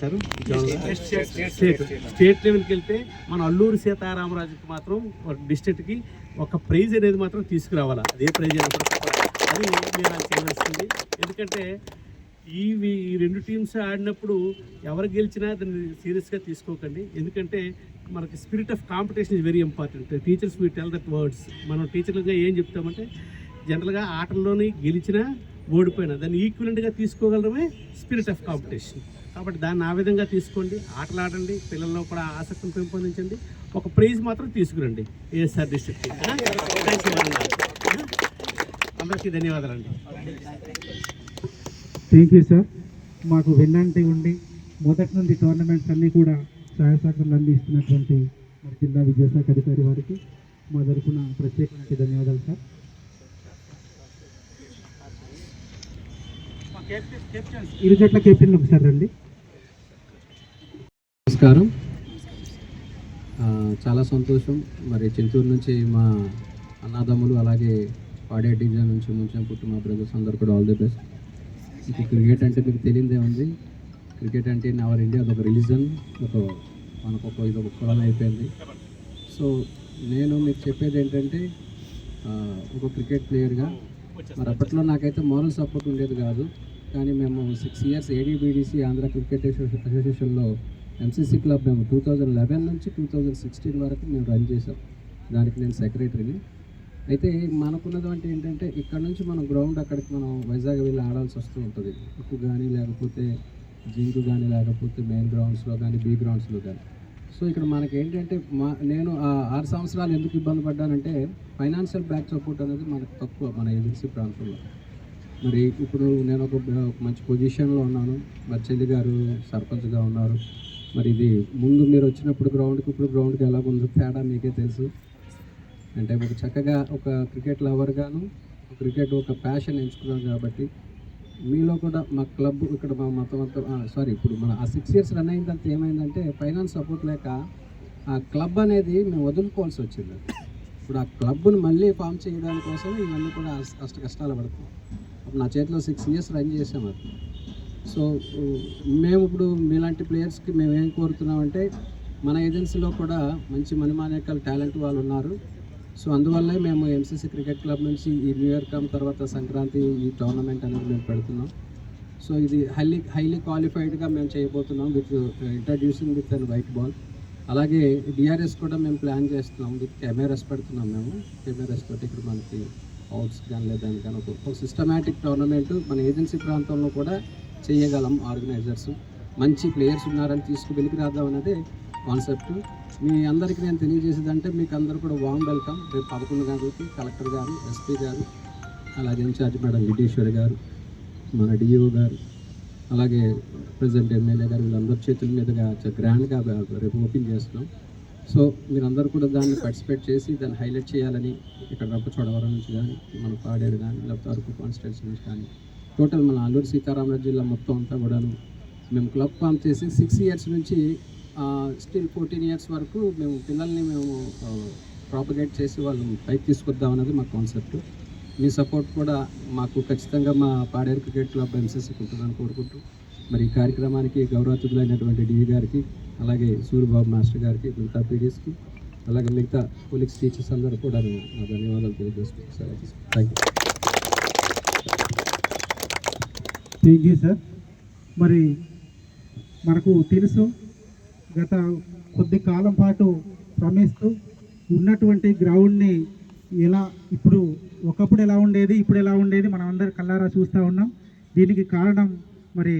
Sir state state లెవెల్కి వెళ్తే మన అల్లూరు సీతారామరాజుకి మాత్రం ఒక డిస్ట్రిక్ట్కి ఒక ప్రైజ్ అనేది మాత్రం తీసుకురావాలి? అదే ప్రైజ్ అది మీరు చేయవలసింది ఎందుకంటే ఈ వి- ఈ రెండు టీమ్స్ ఆడినప్పుడు ఎవరు గెలిచినా దాన్ని సీరియస్గా తీసుకోకండి. ఎందుకంటే మనకి spirit of competition is very important teachers we tell that words మనం టీచర్లుగా ఏం చెప్తామంటే జనరల్గా ఆటల్లోని గెలిచినా ఓడిపోయినా దాన్ని ఈక్వలెంట్గా తీసుకోగలడమే స్పిరిట్ ఆఫ్ కాంపిటీషన్. కాబట్టి దాన్ని ఆ విధంగా తీసుకోండి ఆటలు ఆడండి పిల్లల్లో కూడా ఆసక్తిని పెంపొందించండి. ఒక ప్రైజ్ మాత్రం తీసుకురండి ASR district thank you very అందరికీ ధన్యవాదాలండి. థ్యాంక్ యూ సార్ మాకు వెన్నంటి ఉండి మొదటి నుండి టోర్నమెంట్స్ అన్నీ కూడా సహాయ సహకారాలు అందిస్తున్నటువంటి మరి జిల్లా విద్యాశాఖ అధికారి వారికి మా తరఫున ప్రత్యేకమైన ధన్యవాదాలు సార్ ఇరు జట్ల కెప్టెన్ ఒకసారి రండి. నమస్కారం. చాలా సంతోషం. మరి చింతూరు నుంచి మా అన్నదమ్ములు అలాగే పాడే డివిజన్ నుంచి ముంచెం పుట్టు మా బ్రదర్స్ అందరు కూడా ఆల్ ది బెస్ట్ ఇది క్రికెట్ అంటే మీకు తెలియదే ఉంది. క్రికెట్ అంటే అవర్ ఇండియా అదొక రిలీజన్ ఒక మనకు ఒక ఇది ఒక కులం అయిపోయింది. సో నేను మీకు చెప్పేది ఏంటంటే ఒక క్రికెట్ ప్లేయర్గా మరి అప్పట్లో నాకైతే మోరల్ సపోర్ట్ ఉండేది కాదు. కానీ మేము six years ADBDC Andhra cricket అసోసియేషన్లో ఎంసీసీ క్లబ్ మేము టూ థౌజండ్ లెవెన్ నుంచి టూ థౌజండ్ సిక్స్టీన్ వరకు మేము రన్ చేసాం దానికి నేను సెక్రటరీని అయితే మనకున్నటువంటి ఏంటంటే ఇక్కడ నుంచి మనం గ్రౌండ్ అక్కడికి మనం వైజాగ్ వెళ్ళి ఆడాల్సి వస్తూ ఉంటుంది. ఉక్కు కానీ లేకపోతే జింకు కానీ లేకపోతే మెయిన్ గ్రౌండ్స్లో కానీ బీ గ్రౌండ్స్లో కానీ సో ఇక్కడ మనకి ఏంటంటే మా నేను ఆ ఆరు సంవత్సరాలు ఎందుకు ఇబ్బంది పడ్డానంటే ఫైనాన్షియల్ బ్యాక్ సపోర్ట్ అనేది మనకు తక్కువ మన ఏజెన్సీ ప్రాంతంలో. మరి ఇప్పుడు నేను ఒక మంచి పొజిషన్లో ఉన్నాను. మా చెల్లి గారు సర్పంచ్గా ఉన్నారు. మరి ఇది ముందు మీరు వచ్చినప్పుడు గ్రౌండ్కి ఇప్పుడు గ్రౌండ్కి ఎలా ఉందో? తేడా మీకే తెలుసు. అంటే ఒక చక్కగా ఒక క్రికెట్ లవర్గాను క్రికెట్ ఒక ప్యాషన్ ఎంచుకున్నాను కాబట్టి మీలో కూడా మా క్లబ్ ఇక్కడ మా మొత్తం అంతా సారీ ఇప్పుడు మన ఆ సిక్స్ ఇయర్స్ రన్ అయిందంత ఏమైందంటే ఫైనాన్స్ సపోర్ట్ లేక ఆ క్లబ్ అనేది మేము వదులుకోవాల్సి వచ్చింది. ఇప్పుడు ఆ క్లబ్ను మళ్ళీ ఫామ్ చేయడానికోసం ఇవన్నీ కూడా కష్ట కష్టాలు పడుతున్నాం అప్పుడు నా చేతిలో సిక్స్ ఇయర్స్ రన్ చేసాం అది. సో మేము ఇప్పుడు మీలాంటి ప్లేయర్స్కి మేము ఏం కోరుతున్నామంటే మన ఏజెన్సీలో కూడా మంచి మణిమానేకల్ టాలెంట్ వాళ్ళు ఉన్నారు. సో అందువల్లే మేము ఎంసీసీ క్రికెట్ క్లబ్ నుంచి ఈ న్యూ ఇయర్ కమ్ తర్వాత సంక్రాంతి ఈ టోర్నమెంట్ అనేది మేము పెడుతున్నాం. సో ఇది హైలీ హైలీ క్వాలిఫైడ్గా మేము చేయబోతున్నాం with introducing with and white ball అలాగే డిఆర్ఎస్ కూడా మేము ప్లాన్ చేస్తున్నాం విత్ కెమెరాస్ పెడుతున్నాం మేము. కెమెరాస్ తోటి ఇక్కడ మనకి అవుట్స్ కానీ లేదా కానీ ఒక సిస్టమేటిక్ టోర్నమెంట్ మన ఏజెన్సీ ప్రాంతంలో కూడా చేయగలం ఆర్గనైజర్స్ మంచి ప్లేయర్స్ ఉన్నారని తీసుకు వెలికి రాద్దాం అనేది కాన్సెప్ట్ మీ అందరికీ నేను తెలియజేసేదంటే మీకు అందరూ కూడా వామ్ వెల్కమ్ రేపు పదకొండు గంటలకి కలెక్టర్ గారు ఎస్పీ గారు అలాగే ఇన్ఛార్జ్ మేడం గిరీశ్వరి గారు మన డిఓ గారు అలాగే ప్రజెంట్ ఎమ్మెల్యే గారు వీళ్ళందరి చేతుల మీదుగా గ్రాండ్గా రేపు ఓపెన్ చేస్తున్నాం. సో మీరందరూ కూడా దాన్ని పార్టిసిపేట్ చేసి దాన్ని హైలైట్ చేయాలని ఇక్కడ రంపచోడవరం నుంచి కానీ మన పాడేరు కానీ లేకపోతే అరకు కాన్స్టిట్యూన్సీ నుంచి కానీ టోటల్ మన అల్లూరు సీతారామరాజు జిల్లా మొత్తం అంతా కూడాను మేము క్లబ్ ఫామ్ చేసి సిక్స్ ఇయర్స్ నుంచి స్టిల్ ఫోర్టీన్ ఇయర్స్ వరకు మేము పిల్లల్ని మేము ప్రాపగేట్ చేసి వాళ్ళని పైకి తీసుకొద్దాం అనేది మా కాన్సెప్ట్ మీ సపోర్ట్ కూడా మాకు ఖచ్చితంగా మా పాడేరు క్రికెట్ క్లబ్ ఎంసీసీ ఉంటుందని కోరుకుంటూ మరి ఈ కార్యక్రమానికి గౌరవతులైనటువంటి డివి గారికి అలాగే సూర్యబాబు మాస్టర్ గారికి మిగతా పీడీస్కి అలాగే మిగతా పోలీస్ టీచర్స్ అందరూ కూడా నేను నా ధన్యవాదాలు తెలియజేస్తున్నాను sir thank you thank you sir మరి మనకు తెలుసు గత కొద్ది కాలం పాటు శ్రమిస్తూ ఉన్నటువంటి గ్రౌండ్ని ఎలా ఇప్పుడు ఒకప్పుడు ఎలా ఉండేది ఇప్పుడు ఎలా ఉండేది మనం అందరు కల్లారా చూస్తూ ఉన్నాం. దీనికి కారణం మరి